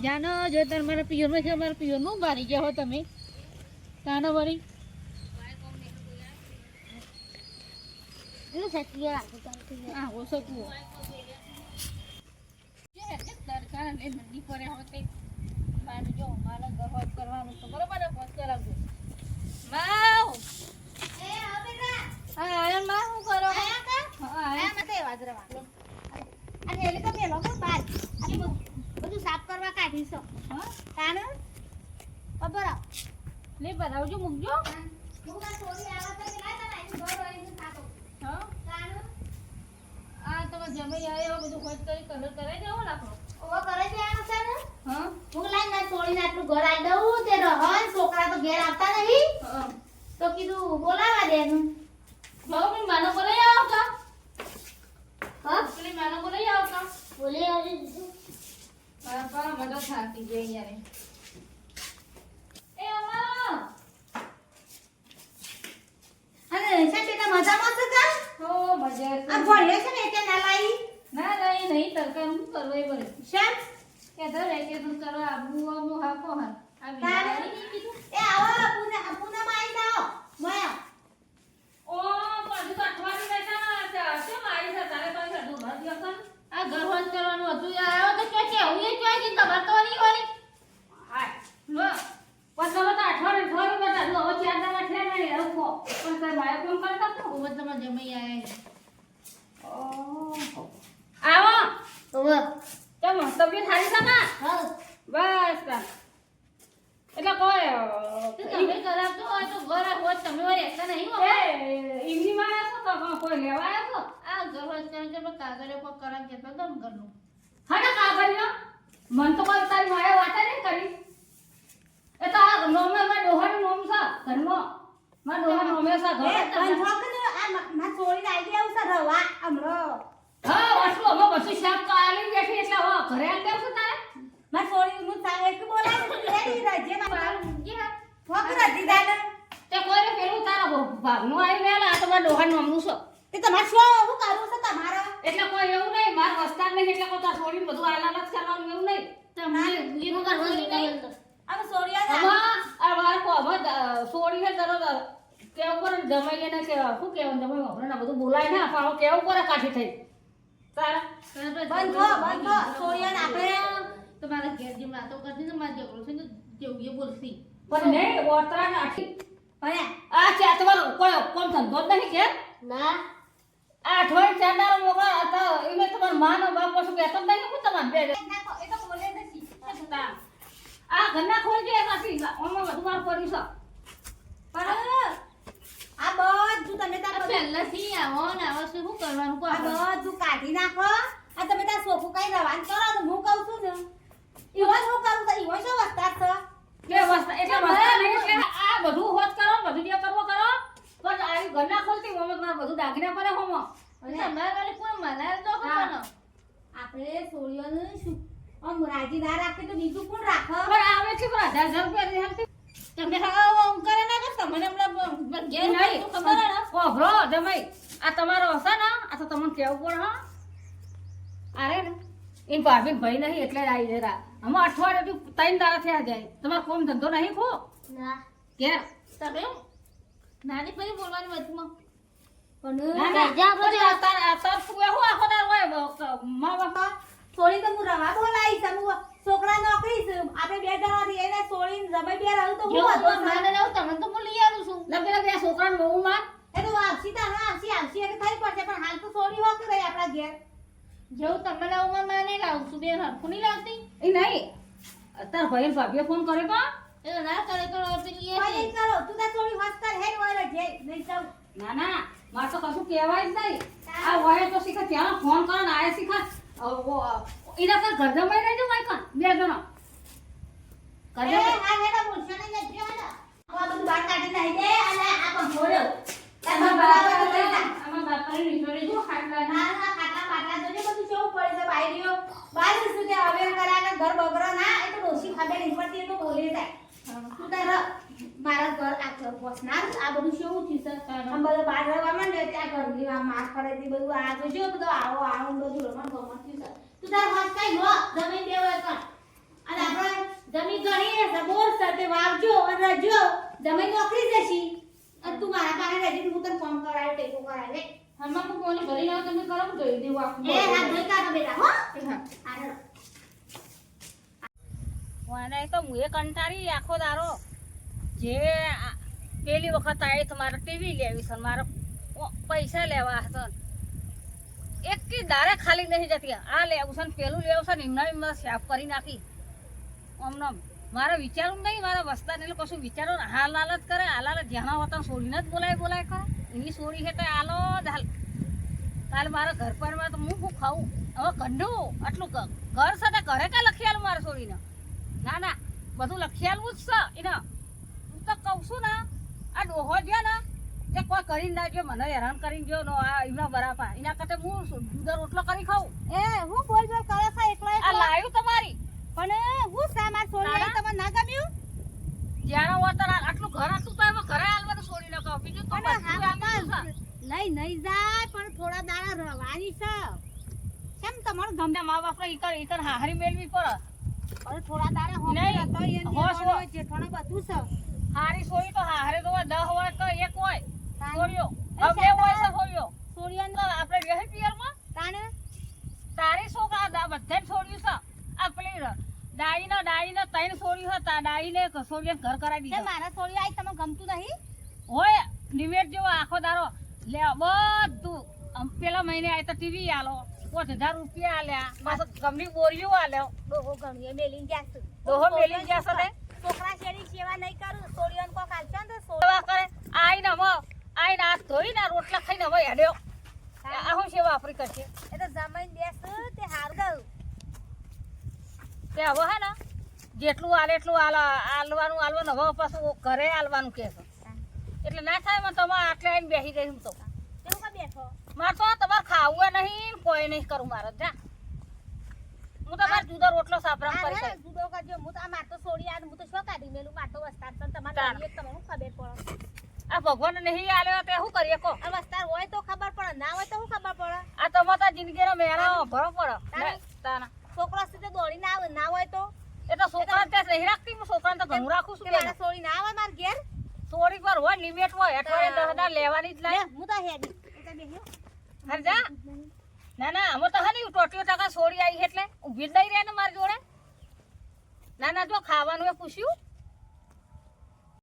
જાનો જો તાર મારા પિયોરમાં મારા છે મારા પિયોરમાં ઊભા રહી ગયા હો તમે તાનો વળી હા હો શકું તડકા ને મંદી પડે હોતે બાર જો મારા ઘર કરવાનું તો બરોબર ફોન કરાવજો માવ હા આયનમાં શું કરો હા આયન હા લે બનાવજો મૂકજો હા આ તમે જમાઈ કરી કલર કરાઈ દેવો લાકડો હા. છોકરા તો ઘેર આવતા નહીં. તો કીધું બોલાવા દેનું બહુ મેં માનો બોલાઈ આવતા. હા? પેલી માનો બોલાઈ આવતા. બોલે આવી દીધું. બાપા મજા થાકી ગઈ યાર એ. અને મજામાં છો કા હો મજા આ ભણ્યો છે ને એટલે ના લાવી ના ના એ નહીં તરકા હું કરવા બરે શેમ? કે ધર કે તું કરો આબુ આબુ હા કો હા. એ આવો આબુ ને આબુ એ પૂનામાં આવી જાઓ. મયા. ઓ પાછું તો અઠવાડિયું બેઠા ના છે શું મારી છે? તારે પાસે અડધું ઘર દિવસ આ ઘર હોજ કરવાનું હતું. આવ્યો તો કે કેવું એ જોઈ કે તમાર તો નહીં વાળી હાય લો. પણ તમે તો અઠવાડિયું થોડું બેઠા લો હવે ચાર દાડા થયા ને રખો પણ તમે મારે કોમ કરતા તો હવે તમે જમી આયા ઓહો. આવો. ઓવે કેમ તબિયત સારી છે ને? હા. બસ તા. એટલે કોઈ તમે કરાવતો હોય તો ઘર હોત તમે હોય રહેતા નહીં હોય ઇવની માં આવ્યા છો તો કોઈ લેવા આવ્યા છો? આ ઘર તમે તમે કાગળે પર કરાવ કેતા તો ઘરનું. હા ને નો મન તો કોઈ તારી માએ વાતે નહીં કરી. એ તો આ નોમે માં ડોહાનું નોમ છે ઘરનો. માં ડોહા નોમે છે ઘર. આ માં છોડીને આવી ગયા છે રવા હમણો. હા વાસુ અમે પછી શાક કાલી બેઠી એટલે હવે ઘરે દેવ છું તારે? માં છોડી હું સાંગ એક બોલાય રેડી રજે મારું જે થોક રજી દાને તે કોઈને પેલું તારા ભાગનું આવી ગયા આ તમારા ડોહાનું નામનું છે. તે તમારે શું હું કરું છે તમારા? એટલે કોઈ એવું નહીં માર વસ્તાર નહીં એટલે કોઈ તાર છોડીને બધું આલાલ જ કરવાનું એવું નહીં. તમને એનું કરવાનું નહીં. છોડીયા આમાં આ વાર કો છોડી છે કેવું પર જમાઈ ને કે શું કહેવાનું જમાઈ વાપરે બધું બોલાય ને આપણે કેવું પર કાઠી થઈ? તારા બંધ થો, બંધ. છોડીયાને આપણે- તમારા ઘેર જેમ વાતો કરતી ને મારા ઝઘડો છે ને જેવું એ બોલતી પણ નહીં ઓતરા ને આઠી પણ આ છે તમારો કોઈ કોણ ધંધો જ નહીં કે ના. આ ચાર દાડા મોકલા તો એને તમારા માનો બાપ કશું કહેતો જ નહીં હું તમારે બે એ તો બોલે નથી. આ ઘરના ખોલ કે એમાંથી ઓમાં બધું માર પડ્યું છે. પણ આ બધું તમે તાર બધું- આવો ને આવો શું કરવાનું કહો આ કાઢી નાખો. આ તમે તાર સોફું કઈ રવાન કરો તો હું કહું છું ને ઈવન હું કરું તો ઈવન શું વસ્તાર છો? કે વસ્તા એટલે વસ્તા નહીં એટલે આ બધું હોત કરો બધું જે કરવો કરો. પણ આ ઘરના ખોલતી ઓમાં માર બધું દાગીના પડે હોમાં તમારે વાળી કોઈ મનાર તો હા. આપણે સોળીઓને શું? આમ રાજી ના રાખે તો બીજું કોણ રાખે? પણ આવે છે પણ હજાર હજાર રૂપિયા તમે હા ઓમ કરે ના કે તમને હમણાં ઘેર નહીં. ખબર ને જમાઈ. આ તમારો હશે ને તો તમને કેવું પડે હા. અરે ને એમ ભાભી ભાઈ નહીં એટલે આવી જરા. અમે અઠવાડિયું ત્રણ દાડા થયા જાય. તમારો કોમ ધંધો નહીં ખો? ના. ઘેર તમે? નાની પરી બોલવાની વચમાં તું હું રવા બોલાવીશ છોકરા નોકરી આપણે બે જણા રહીએ ને સોળી જમે બે રહું તો હું તમને તો હું લઈ આવું છું. લગે લગે આ બહુ માર એ તો આવશી તારે આવશી આવશી એટલે થઈ પડશે પણ હાલ તો સોળી હોત રહી આપણા ઘેર. જેવું તમે લાવું માં નહીં લાવું છું બેન હરખું નહીં લાવતી? એ નહીં. તાર ભાઈ ભાભીએ ફોન કર્યો તો. એ ના કરે તો પેલી નહીં કરો. તું તો થોડી વાત કર. હે હોય જે નહીં જાવ ના ના. મારે તો કશું કહેવાય જ નહીં. આ વયે તો શીખા. ત્યાં ફોન કરો ને આયા શીખા. એના પર ઘર જમાઈ નહીં જમાઈ કાં બે જણો. કરે એ હા હેડા બોલશો ને જે હેડા આ બધું બહાર કાઢી નાખી દે અને આ પંખો રહ્યો તાર આમાં બાપા બાપા લઈ જા. આમાં બાપાની નીચોડી જો ખાટલા ના ના ખાટલા પાટલા જોજે બધું કેવું પડે છે બાયરીઓ હવે કરાને ઘર બગડો ના એ તો ડોસી ખાબે નહીં પડતી એ તો બોલે જાય. તું તાર મારા ઘર આ ઘર આ બધું શું થયું સર આમ બધું બહાર રહેવા માંડ ને ત્યાં ઘર લેવા માર પડે તે બધું. આ તો જો બધું આવો આવો બધું રમણ ગમણ થયું સર તું તાર હાથ કઈ હો જમીન દેવો કર અને આપણે જમીન ગણીને સબોર સાથે વાવજો અને રજો જમીન નોકરી જશી. અને તું મારા પાસે રહેજે હું તને ફોન કરાવી ટેકો કરાવી હમણાં હું કોની ભરી ના તમે કરો જોઈ દેવું આખું એ હા ધોઈ કાઢો બેટા હો. હા. મને તો મુએ કંટાળી આખો દારો જે પેલી વખત આવી તો મારે ટીવી લેવી છે મારે પૈસા લેવા હતા. એક દારે ખાલી નહીં જતી. આ લેવું છે ને પેલું લેવું છે ને એમના એમના સાફ કરી નાખી. અમને મારે વિચારવું નહીં, મારા વસ્તાને એટલે કશું વિચારો હાલ હાલ જ કરે. હાલ હાલ ધ્યાન હોતા છોડીને જ બોલાય બોલાય કરે. એની સોરી છે તો હાલો જ હાલ. કાલે મારા ઘર પરમાં તો હું શું ખાવું હવે કંઢું આટલું ઘર ઘર સાથે ઘરે કાંઈ લખી આલું મારા છોડીને ના ના બધું લખેલું જ છે એને. હું તો કહું છું ને આ ડોહો છે ને તે કોઈ કરીને ના જો મને હેરાન કરીને જો નો આ એમના બરાબર. એના કરતા હું શું રોટલો કરી ખાઉં? એ હું બોલ બોલ કરે છે એકલા આ લાવ્યું તમારી? પણ હું સામાન છોડી તમને ના ગમ્યું? જ્યારે વતર આટલું ઘર હતું તો એમાં ઘરે આલવાનું છોડી નાખો. બીજું તો. લઈ નહીં જાય પણ થોડા દાડા રવાની છે. કેમ તમારું ગમે ગમે મા બાપ ઈકર ઈકર હારી મેળવી પડે. અરે થોડા દાડા હોમ હતો એ હોશ જેઠાણો બધું છે. હારી છોડી તો હારે તો હોય, દહ હોય તો એક હોય. તાને- હવે હોય છે શાંતા- છોડીઓ તો આપણે રહે પિયરમાં? તાને તારી શું દા બધાય છોડ્યું છે. આ પેલી છોડ્યું સોરિયન ઘર કરાવી તે મારા સોડિયા આઈ તમે ગમતું નહીં? હોય નિવેટ જેવો આખો દારો લે બધું. પેલા મહિને આય તો ટીવી આલો. હજાર રૂપિયા આલ્યા. બસ ગમની બોરીઓ આલ્યો. ડોહો ગણીએ મેલીન છે. ડોહો મેલીન છોકરા શેરી સેવા નહીં કરું સોડિયાન કોક આલશે ને સેવા કરે. આઈને હવે આઈને હાથ ધોઈને આ રોટલા ખાઈને હવે હેડ્યો. આ હું સેવા આપણી કરશે? એ તો જમાઈને બેસ તે હાર ગયું. તે હવે હે ને જેટલું આલે એટલું આલ આલવાનું આલવાનું. હવે પાછું ઘરે આલવાનું કે એટલે ના થાય તમે આટલે આવીને બેસી ગઈ હું તો. કા બેઠો મારે તો તમારે ખાવું નહીં કોઈ નહીં કરું મારે. જા. હું તમારે જુદો રોટલો સાપરામ કરી દઉં જુદો કરજો. હું તો માર તો સોડિયા હું તો શું કાઢી મેલું? માર તો વસ્તાર તો તમારે લઈએ તમને ખબર પડે. આ ભગવાન નહીં આલ્યો તે શું કરીએ કો આ વસ્તાર હોય તો ખબર પડે ના હોય તો શું ખબર પડે? આ તમારા જિંદગીનો મેળા ભરો પડે. તારે? તાના છોકરો સીધે દોડી ના આવે ના હોય તો? એ તો છોકરા ત્યાં નહીં રાખતી હું છોકરાને તો ઘણું રાખું છું તે મારા સોડી ના આવે માર ઘેર? થોડીક વાર હોય લિમિટ હોય અઠવાડિયે દસ હજાર લેવાની જ લાગે હું તો હેડી. તો. હર જા ના ના અમે તો હની ટોટીઓ ટકા છોડી આવી એટલે ઊભી જ નહીં રહે ને મારી જોડે. ના ના, જો ખાવાનું એ પૂછ્યું.